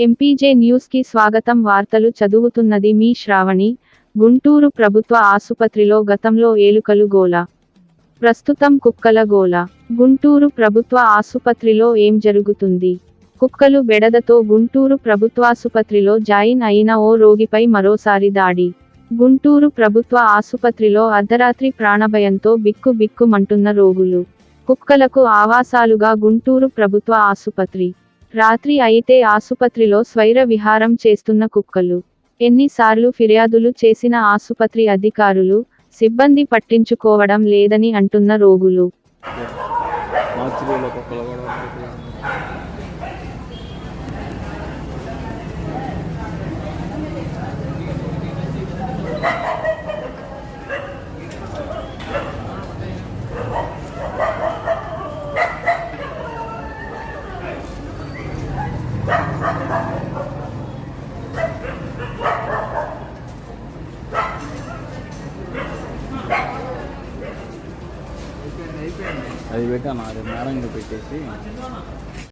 MPJ న్యూస్కి స్వాగతం. వార్తలు చదువుతున్నది మీ శ్రావణి. గుంటూరు ప్రభుత్వ ఆసుపత్రిలో గతంలో ఏలుకలు గోల. ప్రస్తుతం కుక్కల గోల. గుంటూరు ప్రభుత్వ ఆసుపత్రిలో ఏం జరుగుతుంది? కుక్కలు బెడదతో గుంటూరు ప్రభుత్వాసుపత్రిలో జాయిన్ అయిన ఓ రోగిపై మరోసారి దాడి. గుంటూరు ప్రభుత్వ ఆసుపత్రిలో అర్ధరాత్రి ప్రాణభయంతో బిక్కు బిక్కుమంటున్న రోగులు. కుక్కలకు ఆవాసాలుగా గుంటూరు ప్రభుత్వ ఆసుపత్రి. రాత్రి అయితే ఆసుపత్రిలో స్వైర విహారం చేస్తున్న కుక్కలు. ఎన్నిసార్లు ఫిర్యాదులు చేసిన ఆసుపత్రి అధికారులు సిబ్బంది పట్టించుకోవడం లేదని అంటున్న రోగులు. అది పెట్టాను అది మేడంగా పెట్టేసి